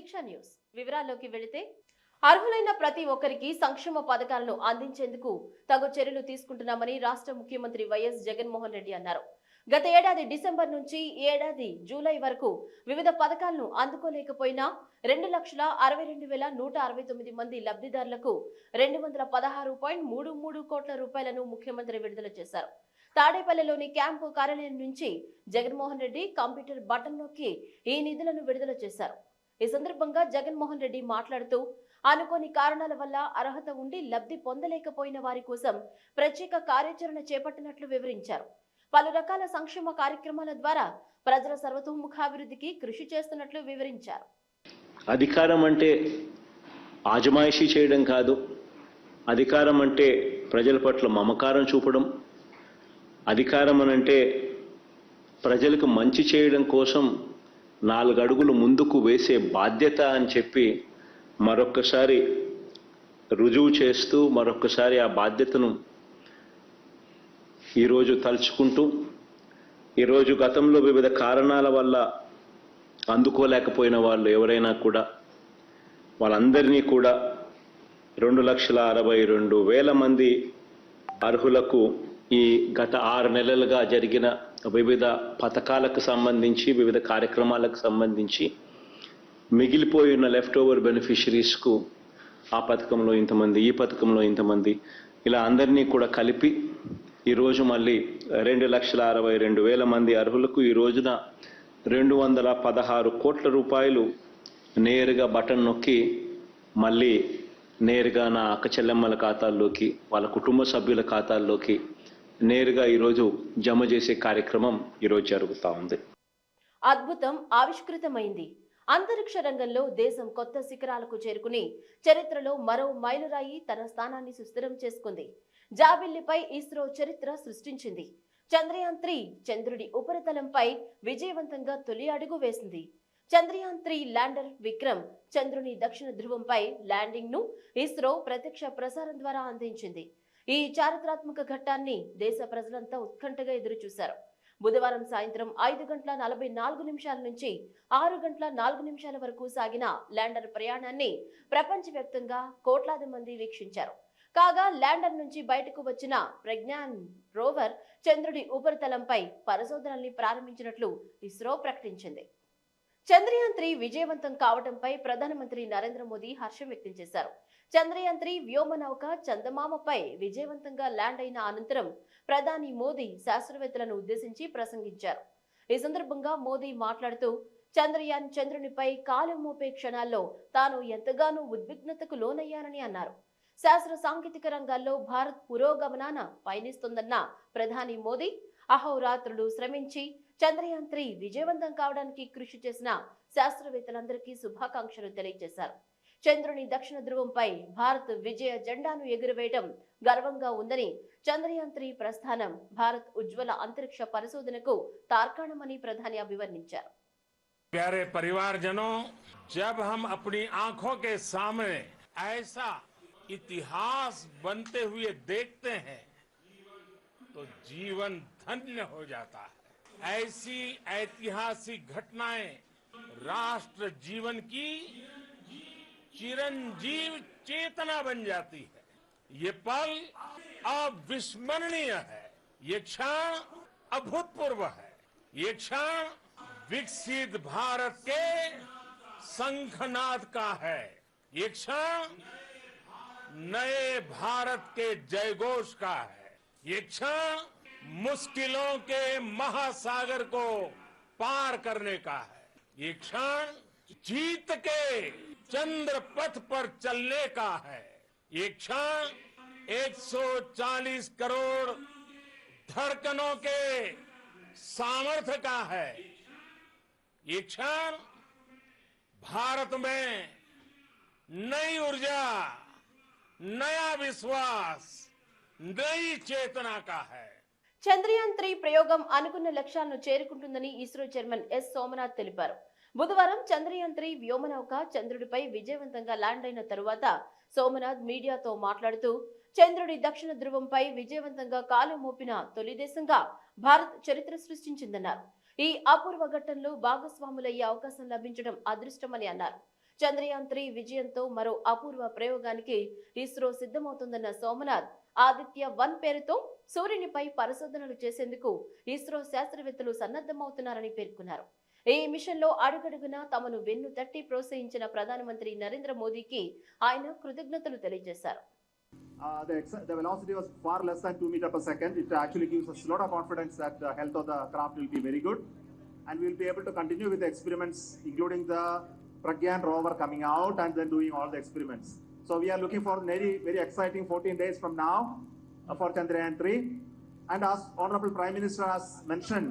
దీక్ష news. వివరాల్లోకి వెళితే అర్హులైన ప్రతి ఒక్కరికి సంక్షేమ పథకాలను అందించేందుకు తగు చర్యలు తీసుకుంటున్నామని రాష్ట్ర ముఖ్యమంత్రి వైఎస్ జగన్మోహన్ రెడ్డి అన్నారు. గత ఏడాది డిసెంబర్ నుంచి ఏడాది జూలై వరకు వివిధ పథకాలను అందుకోలేకపోయినా రెండు లక్షల అరవై రెండు వేల నూట అరవై తొమ్మిది మంది లబ్ధిదారులకు రెండు వందల పదహారు పాయింట్ మూడు మూడు కోట్ల రూపాయలను ముఖ్యమంత్రి విడుదల చేశారు. తాడేపల్లిలోని క్యాంపు కార్యాలయం నుంచి జగన్మోహన్ రెడ్డి కంప్యూటర్ బటన్ నొక్కి ఈ నిధులను విడుదల చేశారు. ఈ సందర్భంగా జగన్మోహన్ రెడ్డి మాట్లాడుతూ అనుకోని కారణాల వల్ల అర్హత ఉండి లబ్ధి పొందలేకపోయిన వారి కోసం ప్రత్యేక కార్యాచరణ చేపట్టినట్లు వివరించారు. పలు రకాల సంక్షేమ కార్యక్రమాల ద్వారా ప్రజల సర్వతోముఖాభివృద్ధికి కృషి చేస్తున్నట్లు వివరించారు. అధికారం అంటే ఆజమాయిషీ చేయడం కాదు. అధికారం అంటే ప్రజల పట్ల మమకారం చూపడం. అధికారం అనంటే ప్రజలకు మంచి చేయడం కోసం నాలుగు అడుగులు ముందుకు వేసే బాధ్యత అని చెప్పి మరొక్కసారి రుజువు చేస్తూ మరొక్కసారి ఆ బాధ్యతను ఈరోజు తలుచుకుంటూ ఈరోజు గతంలో వివిధ కారణాల వల్ల అందుకోలేకపోయిన వాళ్ళు ఎవరైనా కూడా వాళ్ళందరినీ కూడా రెండు లక్షల అరవై రెండు వేల మంది అర్హులకు ఈ గత ఆరు నెలలుగా జరిగిన వివిధ పథకాలకు సంబంధించి వివిధ కార్యక్రమాలకు సంబంధించి మిగిలిపోయిన లెఫ్ట్ ఓవర్ బెనిఫిషరీస్కు ఆ పథకంలో ఇంతమంది ఈ పథకంలో ఇంతమంది ఇలా అందరినీ కూడా కలిపి ఈరోజు మళ్ళీ రెండు లక్షల అరవై రెండు వేల మంది అర్హులకు ఈ రోజున రెండు వందల పదహారు కోట్ల రూపాయలు నేరుగా బటన్ నొక్కి మళ్ళీ నేరుగా నా అక్క చెల్లెమ్మల ఖాతాల్లోకి వాళ్ళ కుటుంబ సభ్యుల ఖాతాల్లోకి నేరుగా ఈరోజు జమ చేసే కార్యక్రమం ఈరోజు జరుగుతూ ఉంది. అద్భుతం ఆవిష్కృతమైంది. అంతరిక్ష రంగంలో దేశం కొత్త శిఖరాలకు చేరుకుని చరిత్రలో మరో మైలురాయి తన స్థానాన్ని సుస్థిరం చేసుకుంది. జాబిల్లిపై ఇస్రో చరిత్ర సృష్టించింది. చంద్రయాన్ త్రీ చంద్రుడి ఉపరితలంపై విజయవంతంగా తొలి అడుగు వేసింది. చంద్రయాన్ త్రీ ల్యాండర్ విక్రమ్ చంద్రుని దక్షిణ ధృవంపై ల్యాండింగ్ను ఇస్రో ప్రత్యక్ష ప్రసారం ద్వారా అందించింది. ఈ చారిత్రాత్మక ఘట్టాన్ని దేశ ప్రజలంతా ఉత్కంఠగా ఎదురుచూశారు. బుధవారం సాయంత్రం ఐదు గంటల నలభై నాలుగు నిమిషాల నుంచి ఆరు గంటల నాలుగు నిమిషాల వరకు సాగిన ల్యాండర్ ప్రయాణాన్ని ప్రపంచవ్యాప్తంగా కోట్లాది మంది వీక్షించారు. కాగా ల్యాండర్ నుంచి బయటకు వచ్చిన ప్రజ్ఞాన్ రోవర్ చంద్రుడి ఉపరితలంపై పరిశోధనల్ని ప్రారంభించినట్లు ఇస్రో ప్రకటించింది. చంద్రయాన్ త్రీ విజయవంతం కావడంపై ప్రధానమంత్రి నరేంద్ర మోదీ హర్షం వ్యక్తం చేశారు. చంద్రయాన్ త్రీ వ్యోమనౌక చందమామపై విజయవంతంగా ల్యాండ్ అయిన అనంతరం ప్రధాని మోదీ శాస్త్రవేత్తలను ఉద్దేశించి ప్రసంగించారు. ఈ సందర్భంగా మోదీ మాట్లాడుతూ చంద్రయాన్ చంద్రునిపై కాలు మోపే క్షణాల్లో తాను ఎంతగానో ఉద్విగ్నతకు లోనయ్యానని అన్నారు. శాస్త్ర సాంకేతిక రంగాల్లో భారత్ పురోగమనాన పయనిస్తోందన్న ప్రధాని మోదీ అహోరాత్రులు శ్రమించి చంద్రయాన్ త్రీ విజయవంతం కావడానికి కృషి చేసిన శాస్త్రవేత్తలందరికీ శుభాకాంక్షలు తెలియజేశారు. చంద్రుని దక్షిణ ధ్రువంపై భారత్ విజయ జెండాను ఎగురవేయడం గర్వంగా ఉందని చంద్రయాన్ త్రీ ప్రస్థానం భారత్ ఉజ్వల అంతరిక్ష పరిశోధనకు తార్కాణమని ప్రధాని అభివర్ణించారు प्यारे परिवारजनों जब हम अपनी आंखों के सामने ऐसा इतिहास बनते हुए देखते हैं तो जीवन धन्य हो जाता है ऐसी ऐतिहासिक घटनाएं राष्ट्र जीवन की चिरंजीव चेतना बन जाती है। ये पल अविस्मरणीय है। ये क्षण अभूतपूर्व है। ये क्षण विकसित भारत के शंखनाद का है। ये क्षण नए भारत के जयघोष का है। ये क्षण मुश्किलों के महासागर को पार करने का है। ये क्षण जीत के चंद्र पथ पर चलने का है ये क्षण 140 करोड़ धड़कनों के सामर्थ्य का है ये क्षण भारत में नई ऊर्जा नया विश्वास नई चेतना का है చంద్రయాన్ త్రీ ప్రయోగం అనుకున్న లక్ష్యాలను చేరుకుంటుందని ఇస్రో చైర్మన్ ఎస్ సోమనాథ్ తెలిపారు బుధవారం చంద్రయాన్ త్రీ వ్యోమనౌక చంద్రుడిపై విజయవంతంగా ల్యాండ్ అయిన తరువాత సోమనాథ్ మీడియాతో మాట్లాడుతూ చంద్రుడి దక్షిణ ధ్రువంపై విజయవంతంగా కాలు మోపిన తొలి దేశంగా భారత్ చరిత్ర సృష్టించిందన్నారు. ఈ అపూర్వ ఘట్టంలో భాగస్వాములయ్యే అవకాశం లభించడం అదృష్టమని అన్నారు. చంద్రయాన్ త్రీ విజయంతో మరో అపూర్వ ప్రయోగానికి ఇస్రో సిద్ధమవుతుందన్న సోమనాథ్ ఆదిత్య వన్ పేరుతో సూర్యునిపై పరిశోధనలు చేసేందుకు ఇస్రో శాస్త్రవేత్తలు సన్నద్ధమవుతున్నారని పేర్కొన్నారు. ఈ మిషన్లో అడుగడుగునా తమను వెన్ను తట్టి ప్రోత్సహించిన ప్రధానమంత్రి నరేంద్ర మోదీకి ఆయన కృతజ్ఞతలు తెలియజేశారు Uh, the, the velocity was far less than 2 meter per second. It actually gives us a lot of confidence that the health of the craft will be very good. And we will be able to continue with the experiments, including the Pragyan rover coming out and then doing all the experiments. So we are looking for very, very exciting 14 days from now uh, for Chandrayaan 3. And as Honorable Prime Minister has mentioned,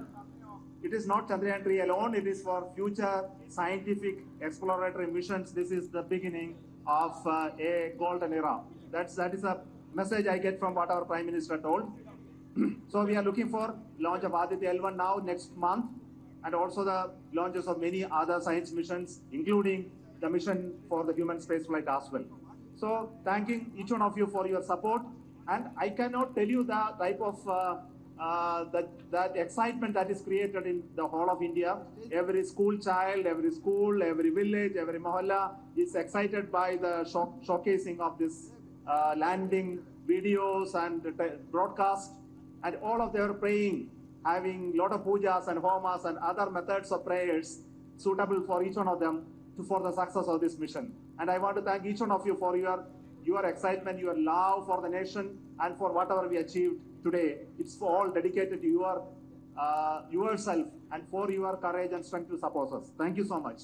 it is not Chandrayaan 3 alone, it is for future scientific exploratory missions. This is the beginning of uh, a golden era. That's, that is a message I get from what our Prime Minister told. so we are looking for launch of Aditya L1 now next month and also the launches of many other science missions, including the mission for the human spaceflight as well. So thanking each one of you for your support. And I cannot tell you the type of uh, uh, that, that excitement that is created in the whole of India. Every school child, every school, every village, every mohalla is excited by the show, showcasing of this uh, landing videos and broadcast. And all of them are praying, having lot of pujas and homas and other methods of prayers suitable for each one of them to, for the success of this mission. And I want to thank each one of you for your your excitement, your love for the nation, and for whatever we achieved today. It's all dedicated to your uh, yourself and for your courage and strength to support us. Thank you so much.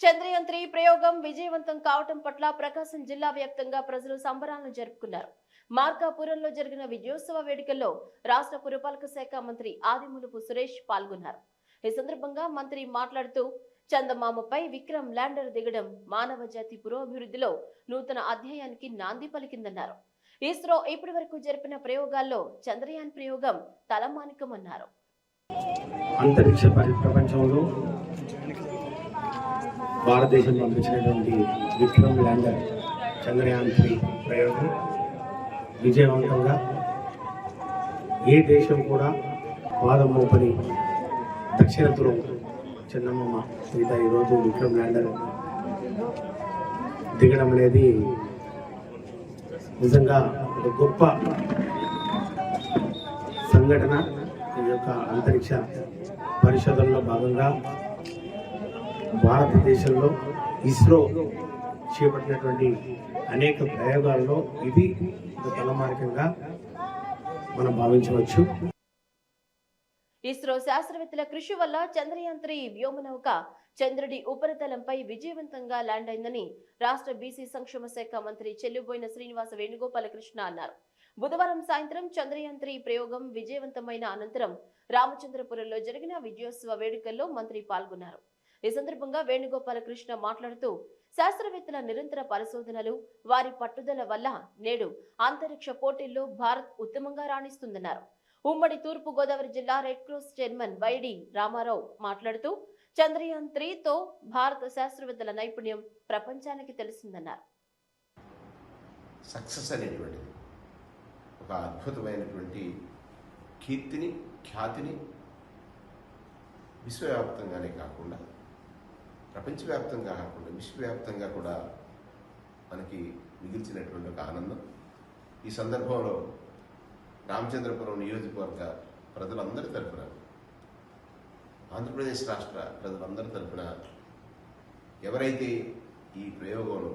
Chandrayaan three ప్రయోగం విజయవంతం కావటం పట్ల ప్రకాశం జిల్లా వ్యాప్తంగా ప్రజలు సంబరాలను జరుపుకున్నారు మార్కాపురంలో జరిగిన విజయోత్సవ వేడుకల్లో రాష్ట్ర పురపాలక శాఖ మంత్రి ఆదిమూలపు సురేష్ పాల్గొన్నారు ఈ సందర్భంగా మంత్రి మాట్లాడుతూ చందమామపై విక్రమ్ ల్యాండర్ దిగడం మానవ జాతి పురోభివృద్ధిలో నూతన అధ్యాయానికి నాంది పలికిందన్నారు ఇస్రో ఇప్పటి వరకు జరిపిన ప్రయోగాల్లో చంద్రయాన్ ప్రయోగం తలమానికమన్నారు. అంతరిక్ష ప్రపంచంలో భారతదేశం పంపించినటువంటి విక్రమ్ ల్యాండర్ చంద్రయాన్ త్రీ ప్రయోగం విజయవంతంగా ఏ దేశం కూడా పాదం మోపని దక్షిణ ధ్రువం చందమామ మీద ఈరోజు విక్రమ్ ల్యాండర్ దిగడం అనేది నిజంగా ఒక గొప్ప సంఘటన. ఈ యొక్క అంతరిక్ష పరిశోధనలో భాగంగా భారతదేశంలో ఇస్రో చేపట్టినటువంటి అనేక ప్రయోగాల్లో ఇది ఒక తలమార్గంగా మనం భావించవచ్చు. ఇస్రో శాస్త్రవేత్తల కృషి వల్ల చంద్రయాన్ త్రీ వ్యోమనౌక చంద్రుడి ఉపరితలంపై విజయవంతంగా ల్యాండ్ అయిందని రాష్ట్ర బీసీ సంక్షేమ శాఖ మంత్రి చెల్లుబోయిన శ్రీనివాస వేణుగోపాలకృష్ణ అన్నారు. బుధవారం సాయంత్రం చంద్రయాన్ త్రీ ప్రయోగం విజయవంతమైన అనంతరం రామచంద్రపురంలో జరిగిన విజయోత్సవ వేడుకల్లో మంత్రి పాల్గొన్నారు. ఈ సందర్భంగా వేణుగోపాలకృష్ణ మాట్లాడుతూ శాస్త్రవేత్తల నిరంతర పరిశోధనలు వారి పట్టుదల వల్ల నేడు అంతరిక్ష పోటీల్లో భారత్ ఉత్తమంగా రాణిస్తుందన్నారు. ఉమ్మడి తూర్పు గోదావరి జిల్లా red cross chairman YD Ramarao మాట్లాడుతూ చంద్రయాన్ త్రీతో భారత శాస్త్రవేత్తల నైపుణ్యం ప్రపంచానికి తెలిసిందన్నారు. సక్సెస్ అనేటువంటిది. ఒక అద్భుతమైనటువంటి కీర్తిని ఖ్యాతిని విశ్వవ్యాప్తంగానే కాకుండా ప్రపంచవ్యాప్తంగా కాకుండా విశ్వవ్యాప్తంగా కూడా మనకి మిగిల్చినటువంటి ఒక ఆనందం. ఈ సందర్భంలో రామచంద్రపురం నియోజకవర్గ ప్రజలందరి తరఫున ఆంధ్రప్రదేశ్ రాష్ట్ర ప్రజలందరి తరఫున ఎవరైతే ఈ ప్రయోగంలో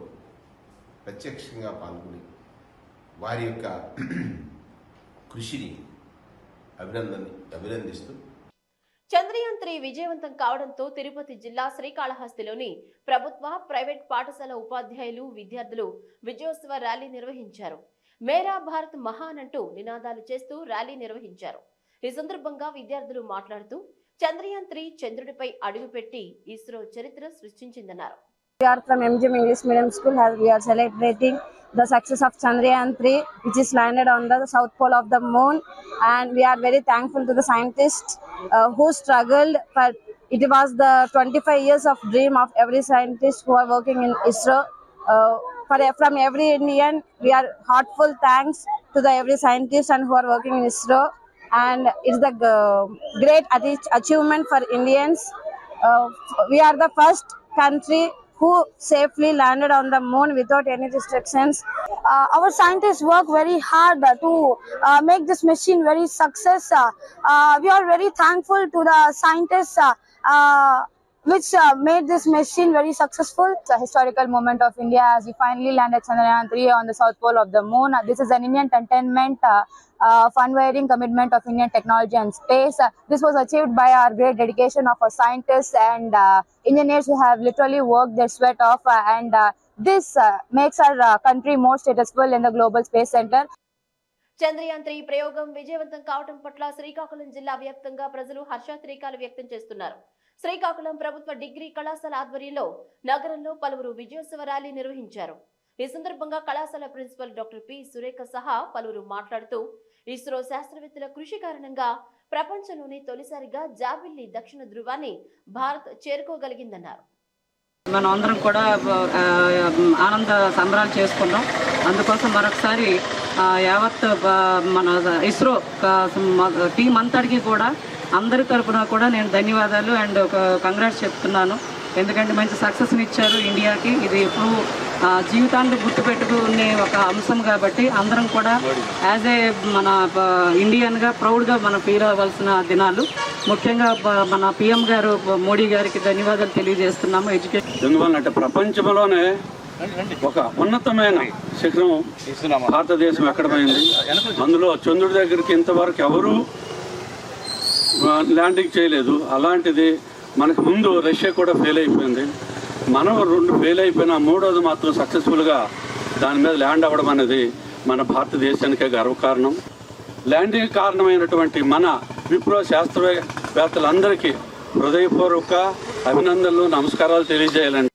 ప్రత్యక్షంగా పాల్గొని వారి యొక్క కృషిని అభినందన అభినందిస్తూ చంద్రయాన్ త్రీ విజయవంతం కావడంతో తిరుపతి జిల్లా శ్రీకాళహస్తిలోని ప్రభుత్వ ప్రైవేట్ పాఠశాల ఉపాధ్యాయులు విద్యార్థులు విజయోత్సవ ర్యాలీ నిర్వహించారు. మేరా భారత్ మహాన్ అంటూ నినాదాలు చేస్తూ ర్యాలీ నిర్వహించారు. ఈ సందర్భంగా విద్యార్థులు మాట్లాడుతూ చంద్రయాన్ త్రీ చంద్రుడిపై అడుగుపెట్టి ఇస్రో చరిత్ర సృష్టించిందన్నారు We are from MGM English Medium School. We are celebrating the success of Chandrayaan 3, which is landed on the south pole of the moon, and we are very thankful to the scientists uh, who struggled. But it was the 25 years of dream of every scientist who are working in ISRO. Uh, for from every Indian, we are heartful thanks to the every scientist and who are working in ISRO. And it's the uh, great achievement for Indians. Uh, we are the first country who safely landed on the moon without any restrictions. Uh, our scientists work very hard to uh, make this machine very success. Uh, uh, we are very thankful to the scientists uh, uh, which uh, made this machine very successful. It's a historical moment of India as we finally landed Chandrayaan 3 on the south pole of the moon. Uh, this is an Indian contentment, uh, uh, unwavering commitment of Indian technology and space. Uh, this was achieved by our great dedication of our scientists and uh, engineers who have literally worked their sweat off. Uh, and uh, this uh, makes our uh, country more statusful in the Global Space Center. Chandrayaan three ప్రయోగం విజయవంతం కావటం పట్ల శ్రీకాకుళం జిల్లా వ్యాప్తంగా ప్రజలు హర్షాతిరేకాలు వ్యక్తం చేస్తున్నారు శ్రీకాకుళం ప్రభుత్వ డిగ్రీ కళాశాల ఆధ్వర్యంలో నగరంలో పలువురు విజయోత్సవ ర్యాలీ నిర్వహించారు. ఈ సందర్భంగా కళాశాల ప్రిన్సిపల్ డాక్టర్ పి. సురేఖ సహా పలువురు మాట్లాడుతూ ఇస్రో శాస్త్రవేత్తల కృషి కారణంగా ప్రపంచంలోనే తొలిసారిగా జాబిల్లి దక్షిణ ధృవాన్ని భారత్ చేరుకోగలిగిందన్నారు. మనం అందరం కూడా ఆనంద సంబరాలు చేసుకున్నాం అందుకోసం మరొకసారి యావత్ మన ఇస్రో టీం అంతటికి కూడా అందరి తరపున కూడా నేను ధన్యవాదాలు అండ్ ఒక కంగ్రాట్స్ చెప్తున్నాను. ఎందుకంటే మంచి సక్సెస్ని ఇచ్చారు ఇండియాకి. ఇది ఎప్పుడు జీవితాన్ని గుర్తుపెట్టుకునే ఒక అంశం కాబట్టి అందరం కూడా యాజ్ ఏ మన ఇండియన్గా ప్రౌడ్గా మనం ఫీల్ అవ్వాల్సిన దినాలు. ముఖ్యంగా మన పిఎం గారు మోడీ గారికి ధన్యవాదాలు తెలియజేస్తున్నాము. ఎడ్యుకేషన్ ఎందువల్ల అంటే ప్రపంచంలోనే ఒక ఉన్నతమైన శిఖరం భారతదేశం ఎక్కడమైంది? అందులో చంద్రుడి దగ్గరికి ఇంతవరకు ఎవరు ల్యాండింగ్ చేయలేదు. అలాంటిది మనకు ముందు రష్యా కూడా ఫెయిల్ అయిపోయింది. మనం రెండు ఫెయిల్ అయిపోయినా మూడోది మాత్రం సక్సెస్ఫుల్గా దాని మీద ల్యాండ్ అవ్వడం అనేది మన భారతదేశానికే గర్వకారణం. ల్యాండింగ్ కారణమైనటువంటి మన విప్రో శాస్త్రవేత్తలందరికీ హృదయపూర్వక అభినందనలు నమస్కారాలు తెలియజేయాలండి.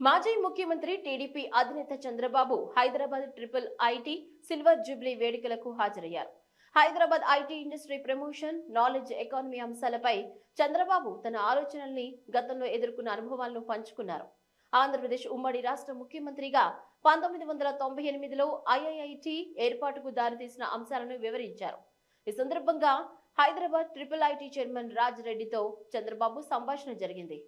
మాజీ ముఖ్యమంత్రి టీడీపీ అధినేత Chandrababu Hyderabad triple IT silver jubilee వేడుకలకు హాజరయ్యారు. Hyderabad IT industry promotion knowledge economy అంశాలపై చంద్రబాబు తన ఆలోచనల్ని గతంలో ఎదుర్కొన్న అనుభవాలను పంచుకున్నారు. ఆంధ్రప్రదేశ్ ఉమ్మడి రాష్ట్ర ముఖ్యమంత్రిగా పంతొమ్మిది వందల తొంభై ఎనిమిదిలో ఐఐఐటి ఏర్పాటుకు దారితీసిన అంశాలను వివరించారు. ఈ సందర్భంగా Hyderabad triple IT chairman Raj రెడ్డితో చంద్రబాబు సంభాషణ జరిగింది.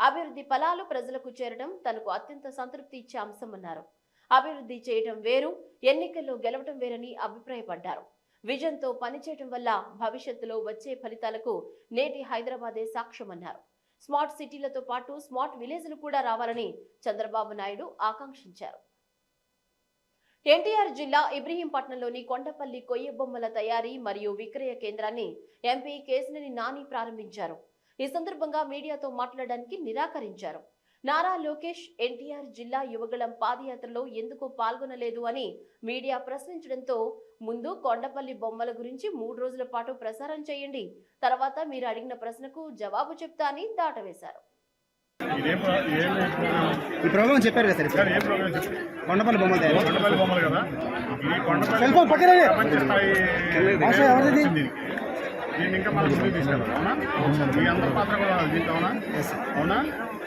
అభివృద్ధి ఫలాలు ప్రజలకు చేరడం తనకు అత్యంత సంతృప్తి ఇచ్చే అంశమన్నారు. అభివృద్ధి చేయడం వేరు ఎన్నికల్లో గెలవటం వేరని అభిప్రాయపడ్డారు. విజన్తో పనిచేయటం వల్ల భవిష్యత్తులో వచ్చే ఫలితాలకు నేటి హైదరాబాదే సాక్ష్యమన్నారు. స్మార్ట్ సిటీలతో పాటు స్మార్ట్ విలేజ్లు కూడా రావాలని చంద్రబాబు నాయుడు ఆకాంక్షించారు. ఎన్టీఆర్ జిల్లా ఇబ్రహీంపట్నంలోని కొండపల్లి కొయ్య బొమ్మల తయారీ మరియు విక్రయ కేంద్రాన్ని ఎంపీ కేసినేని నాని ప్రారంభించారు. ఈ సందర్భంగా మీడియాతో మాట్లాడడానికి నిరాకరించారు. నారా లోకేష్ ఎన్టీఆర్ జిల్లా యువగళం పాదయాత్రలో ఎందుకు పాల్గొనలేదు అని మీడియా ప్రశ్నించడంతో ముందు కొండపల్లి బొమ్మల గురించి మూడు రోజుల పాటు ప్రసారం చేయండి. తర్వాత మీరు అడిగిన ప్రశ్నకు జవాబు చెప్తా అని దాటవేశారు. ఈ ప్రోగ్రామ్ చెప్పారు కదా సార్ ఏ ప్రోగ్రామ్ చెప్పి కొండపల్లి బొమ్మలు తయారు కొండపల్లి బొమ్మలు కదా? ఈ కొండపల్లి సెల్ ఫోన్ పక్కన రండి. ప్రపంచ స్థాయి మాస్టర్ ఎవరిది? దీన్ని దీన్ని ఇంకా మనం ముందుకు తీసుకెళ్ళాలి అవునా? మీ అందరి పాత్ర కూడా ఉంది దీంట్లో అవునా? అవునా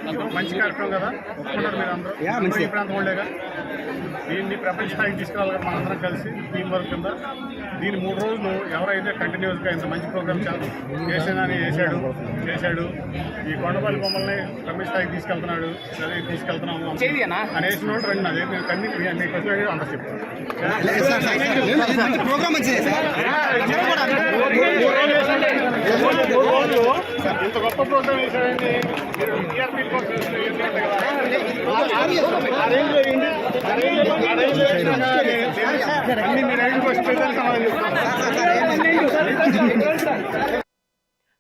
ఇది ఒక మంచి కార్యక్రమం కదా? ఒప్పుకుంటారు మీరు అందరూ. ఈ ప్రాంతం వాళ్ళేగా? దీన్ని ప్రపంచ స్థాయికి తీసుకురావాలి మనందరం కలిసి టీం వర్క్ కింద దీని మూడు రోజులు ఎవరైతే కంటిన్యూస్గా ఇంత మంచి ప్రోగ్రామ్ చేసానని చేశాడు చేశాడు ఈ కొండపల్లి బొమ్మల్ని ప్రపంచ స్థాయికి తీసుకెళ్తున్నాడు సరే తీసుకెళ్తున్నాము అని వేసిన వాళ్ళు రండి అదే మీరు కన్నీ మీకు వచ్చిన అంత చెప్తాను ప్రోగ్రామ్ మంచిదే సార్ ఇంత గొప్ప ప్రోగ్రామ్ మీరు టీఆర్పీ కోసం అన్ని మీరు సమాధానం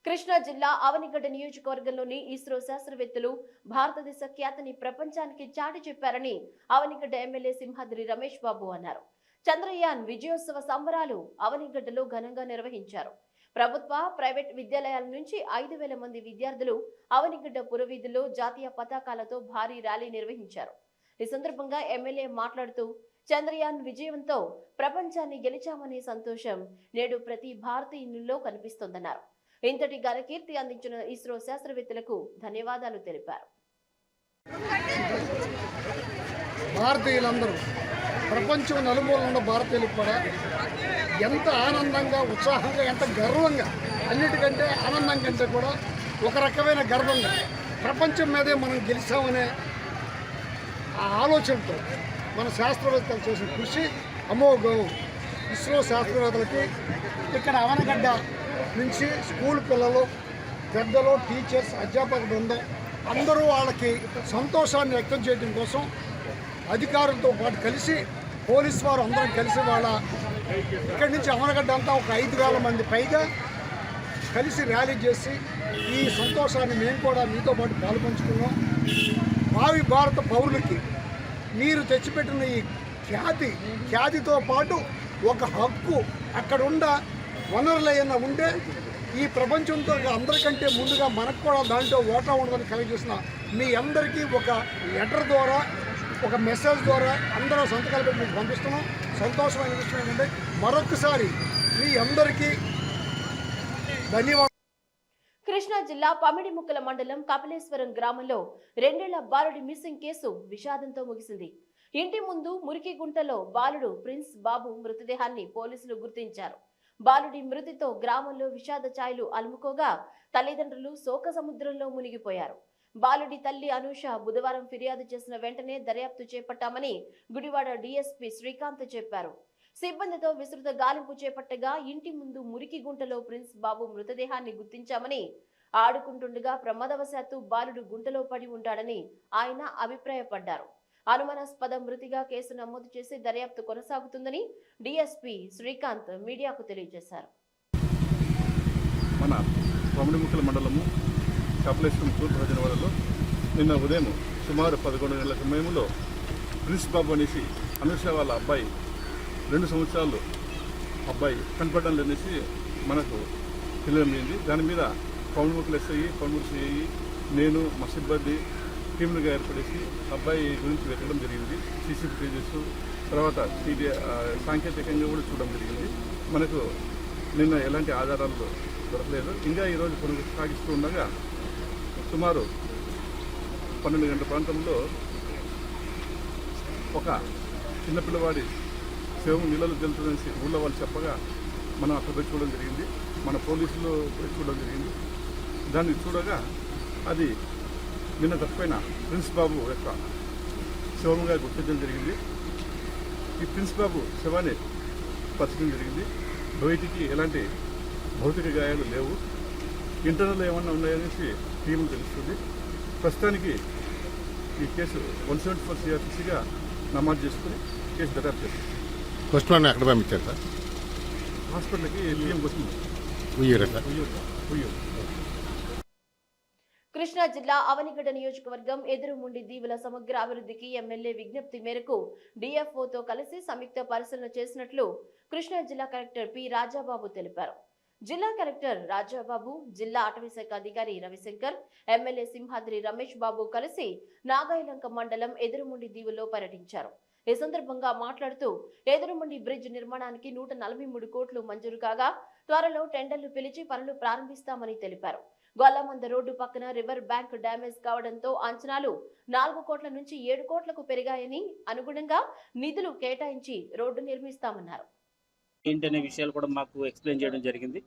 కృష్ణా జిల్లా అవనిగడ్డ నియోజకవర్గంలోని ఇస్రో శాస్త్రవేత్తలు భారతదేశ ఖ్యాతిని ప్రపంచానికి చాటి చెప్పారని అవనిగడ్డ ఎమ్మెల్యే సింహాద్రి రమేష్ బాబు అన్నారు. చంద్రయాన్ విజయోత్సవ సంబరాలు అవనిగడ్డలో ఘనంగా నిర్వహించారు. ప్రభుత్వ ప్రైవేట్ విద్యాలయాల నుంచి ఐదు వేల మంది విద్యార్థులు అవనిగడ్డ పురవీధుల్లో జాతీయ పతాకాలతో భారీ ర్యాలీ నిర్వహించారు. ఈ సందర్భంగా ఎమ్మెల్యే మాట్లాడుతూ చంద్రయాన్ విజయంతో ప్రపంచాన్ని గెలిచామనే సంతోషం నేడు ప్రతి భారతీయునిలో కనిపిస్తోందన్నారు. ఇంతటి ఘనకీర్తి అందించిన ఇస్రో శాస్త్రవేత్తలకు ధన్యవాదాలు తెలిపారు. భారతీయులందరూ ప్రపంచం నలుమూల ఉన్న భారతీయులకు కూడా ఎంత ఆనందంగా ఉత్సాహంగా ఎంత గర్వంగా అన్నిటికంటే ఆనందం కంటే కూడా ఒక రకమైన గర్వంగా. ప్రపంచం మీదే మనం గెలిచామనే ఆ ఆలోచనతో మన శాస్త్రవేత్తలు చేసిన కృషి అమోఘం ఇస్రో శాస్త్రవేత్తలకి ఇక్కడ అవనగడ్డ నుంచి స్కూల్ పిల్లలు పెద్దలు టీచర్స్ అధ్యాపక బృందం అందరూ వాళ్ళకి సంతోషాన్ని వ్యక్తం చేయడం కోసం అధికారులతో పాటు కలిసి పోలీస్ వారు అందరం కలిసి వాళ్ళ ఇక్కడి నుంచి అమరగడ్డ అంతా ఒక ఐదు వేల మంది పైగా కలిసి ర్యాలీ చేసి ఈ సంతోషాన్ని మేము కూడా మీతో పాటు పాల్పంచుకున్నాం. భావి భారత పౌరులకి మీరు తెచ్చిపెట్టిన ఈ ఖ్యాతి ఖ్యాతితో పాటు ఒక హక్కు అక్కడ ఉండ వనరులు ఏమైనా ఉంటే ఈ ప్రపంచంతో అందరికంటే ముందుగా మనకు కూడా దాంట్లో ఓటా ఉండదని కలిగిస్తున్న మీ అందరికీ ఒక లెటర్ ద్వారా ఒక మెసేజ్ ద్వారా అందరూ సంతకాలు పెట్టి మీకు పంపిస్తున్నాం. సంతోషమైన విషయం ఏంటంటే మరొకసారి మీ అందరికీ ధన్యవాదాలు. కృష్ణా జిల్లా పమిడిముక్కల మండలం కపిలేశ్వరం గ్రామంలో రెండేళ్ళ బాలుడి మిస్సింగ్ కేసు విషాదంతో ముగిసింది. ఇంటి ముందు మురికి గుంటలో బాలుడు ప్రిన్స్ బాబు మృతదేహాన్ని పోలీసులు గుర్తించారు. బాలుడి మృతితో గ్రామంలో విషాద ఛాయలు అలుముకోగా తల్లిదండ్రులు శోక సముద్రంలో మునిగిపోయారు. బాలుడి తల్లి అనూష బుధవారం ఫిర్యాదు చేసిన వెంటనే దర్యాప్తు చేపట్టామని గుడివాడ డీఎస్పీ శ్రీకాంత్ చెప్పారు. సిబ్బందితో విస్తృత గాలింపు చేపట్టగా ఇంటి ముందు మురికి గుంటలో ప్రిన్స్ బాబు మృతదేహాన్ని గుర్తించామని ఆడుకుంటుండగా ప్రమాదవశాత్తు బాలుడు గుంటలో పడి ఉంటాడని ఆయన అభిప్రాయపడ్డారు. అనుమానాస్పద మృతిగా కేసు నమోదు చేసి దర్యాప్తు కొనసాగుతుందని డిఎస్పి శ్రీకాంత్ మీడియాకు తెలియజేశారు. మన మండలము కపిలేశ్వరం తూర్పు రజనవాడలో నిన్న ఉదయం సుమారు పదకొండు గంటల సమయంలో ప్రిన్స్ బాబు అనేసి అనుష వాళ్ళ అబ్బాయి రెండు సంవత్సరాలు అబ్బాయి కనపడడం లేదనేసి మనకు తెలియమైంది దాని మీద పౌనముక్కలు ఎస్ఐ పౌనముక్కలు అయ్యి నేను మా సిబ్బంది టీములుగా ఏర్పడేసి అబ్బాయి గురించి వెతకడం జరిగింది. సీసీ ఫుటేజెస్ తర్వాత సీడీ సాంకేతికంగా కూడా చూడడం జరిగింది. మనకు నిన్న ఎలాంటి ఆధారాలు దొరకలేదు. ఇంకా ఈరోజు కొనుగోలు సాగిస్తూ ఉండగా సుమారు పన్నెండు గంటల ప్రాంతంలో ఒక చిన్నపిల్లవాడి శవం నీళ్ళలో తెలుతుందనేసి ఊళ్ళో వాళ్ళు చెప్పగా మనం అక్కడ పోయి చూడడం జరిగింది. మన పోలీసులు పోయి చూడడం జరిగింది. దాన్ని చూడగా అది నిన్న తప్పైన ప్రిన్స్ బాబు యొక్క శవంగా గుర్తించడం జరిగింది. ఈ ప్రిన్స్ బాబు శవాన్ని పరచడం జరిగింది. బయటికి ఎలాంటి భౌతిక గాయాలు లేవు. ఇంటర్నల్ ఏమన్నా ఉన్నాయనేసి టీములు తెలుస్తుంది. ప్రస్తుతానికి ఈ కేసు వన్ సెవెంటీ ఫోర్ సిఆర్టీసీగా నమోదు చేసుకుని కేసు దర్యాప్తు చేస్తుంది. ఫస్ట్ వన్ ఎక్కడ పంపించారు సార్? హాస్పిటల్కి బియ్యం కోసం ఉయ్యూరా సార్? ఉయ్యూరు ఉయ్యూరు. కృష్ణా జిల్లా అవనిగడ్డ నియోజకవర్గం ఎదురుముండి దీవుల సమగ్ర అభివృద్ధికి ఎమ్మెల్యే విజ్ఞప్తి మేరకు డిఎఫ్ఓతో కలిసి సంయుక్త పరిశీలన చేసినట్లు కృష్ణా జిల్లా కలెక్టర్ పి రాజాబాబు తెలిపారు. జిల్లా కలెక్టర్ రాజాబాబు జిల్లా అటవీశాఖ అధికారి రవిశంకర్ ఎమ్మెల్యే సింహాద్రి రమేష్ బాబు కలిసి నాగాయలంక మండలం ఎదురుముండి దీవుల్లో పర్యటించారు. ఈ సందర్భంగా మాట్లాడుతూ ఎదురుముండి బ్రిడ్జ్ నిర్మాణానికి నూట నలభై మూడు కోట్లు మంజూరు కాగా త్వరలో టెండర్లు పిలిచి పనులు ప్రారంభిస్తామని తెలిపారు. గొల్లమంద రోడ్డు పక్కన రివర్ బ్యాంక్ డ్యామేజ్ కావడంతో అంచనాలు నాలుగు కోట్ల నుంచి ఏడు కోట్లకు పెరిగాయని అనుగుణంగా నిధులు కేటాయించి రోడ్డు నిర్మిస్తామన్నారు. ఏంటనే విషయాలు కూడా మాకు ఎక్స్ప్లెయిన్ చేయడం జరిగింది.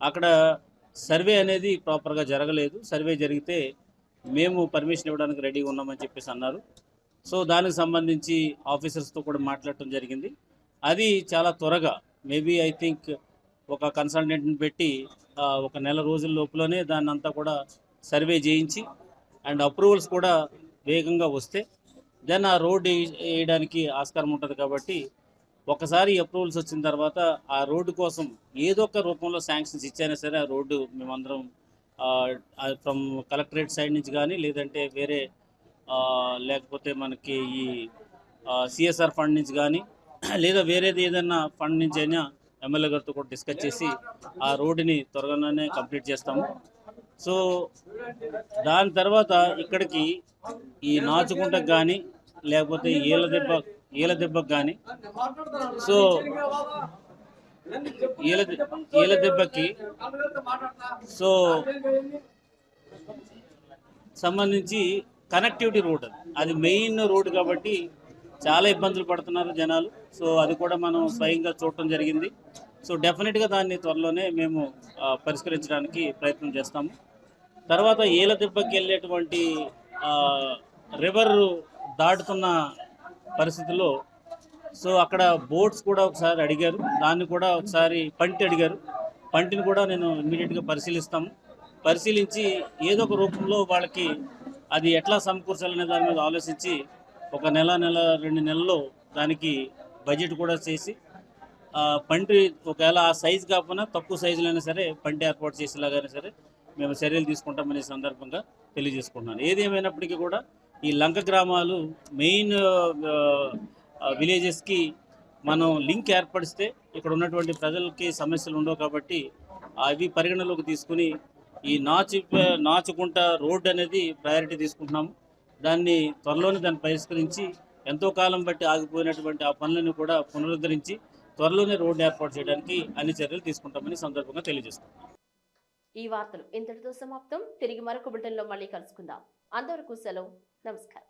అక్కడ సర్వే అనేది ప్రాపర్గా జరగలేదు. సర్వే జరిగితే మేము పర్మిషన్ ఇవ్వడానికి రెడీగా ఉన్నామని చెప్పేసి అన్నారు. సో దానికి సంబంధించి ఆఫీసర్స్తో కూడా మాట్లాడటం జరిగింది. అది చాలా త్వరగా మేబీ ఐ థింక్ ఒక కన్సల్టెంట్ని పెట్టి ఒక నెల రోజుల లోపలనే దాన్ని అంతా కూడా సర్వే చేయించి అండ్ అప్రూవల్స్ కూడా వేగంగా వస్తే దెన్ ఆ రోడ్ వేయడానికి ఆస్కారం ఉంటుంది కాబట్టి ఒకసారి అప్రూవల్స్ వచ్చిన తర్వాత ఆ రోడ్డు కోసం ఏదో ఒక రూపంలో శాంక్షన్స్ ఇచ్చైనా సరే ఆ రోడ్డు మేమందరం ఫ్రమ్ కలెక్టరేట్ సైడ్ నుంచి కానీ లేదంటే వేరే లేకపోతే మనకి ఈ సిఎస్ఆర్ ఫండ్ నుంచి కానీ లేదా వేరేది ఏదైనా ఫండ్ నుంచి అయినా ఎమ్మెల్యే గారితో కూడా డిస్కస్ చేసి ఆ రోడ్డుని త్వరగానే కంప్లీట్ చేస్తాము. సో దాని తర్వాత ఇక్కడికి ఈ నాచుకుంటకు కానీ లేకపోతే ఏళ్ళ దెబ్బ ఈల దెబ్బకు కానీ సో ఈల ఈల దెబ్బకి సో సంబంధించి కనెక్టివిటీ రోడ్ అది. మెయిన్ రోడ్ కాబట్టి చాలా ఇబ్బందులు పడుతున్నారు జనాలు. సో అది కూడా మనం స్వయంగా చూడటం జరిగింది. సో డెఫినెట్గా దాన్ని త్వరలోనే మేము పరిష్కరించడానికి ప్రయత్నం చేస్తాము. తర్వాత ఏల దెబ్బకి వెళ్ళేటువంటి రివర్ దాటుతున్న పరిస్థితుల్లో. సో అక్కడ బోట్స్ కూడా ఒకసారి అడిగారు. దాన్ని కూడా ఒకసారి పంటి అడిగారు. పంటిని కూడా నేను ఇమీడియట్గా పరిశీలిస్తాము. పరిశీలించి ఏదో ఒక రూపంలో వాళ్ళకి అది ఎట్లా సమకూర్చాలనే దాని మీద ఆలోచించి ఒక నెల నెల రెండు నెలల్లో దానికి బడ్జెట్ కూడా చేసి పంటి ఒకవేళ ఆ సైజు కాకపోయినా తక్కువ సైజులో అయినా సరే పంటి ఏర్పాటు చేసేలాగైనా సరే మేము చర్యలు తీసుకుంటామనే సందర్భంగా తెలియజేసుకుంటున్నాను. ఏది ఏమైనప్పటికీ కూడా ఈ లంక గ్రామాలు మెయిన్ విలేజెస్కి మనం లింక్ ఏర్పరిస్తే ఇక్కడ ఉన్నటువంటి ప్రజలకి సమస్యలు ఉండవు కాబట్టి అవి పరిగణలోకి తీసుకుని ఈ నాచు నాచుకుంట రోడ్డు అనేది ప్రయారిటీ తీసుకుంటున్నాము. దాన్ని త్వరలోనే దాన్ని పరిష్కరించి ఎంతో కాలం బట్టి ఆగిపోయినటువంటి ఆ పనులను కూడా పునరుద్ధరించి త్వరలోనే రోడ్డు ఏర్పాటు చేయడానికి అన్ని చర్యలు తీసుకుంటామని సందర్భంగా తెలియజేస్తున్నాం. ఈ వార్తలు ఇంతటితో సమాప్తం. తిరిగి మరొక బులెటిన్లో మళ్ళీ కలుసుకుందాం. అంతవరకు సెలవు. ನಮಸ್ಕಾರ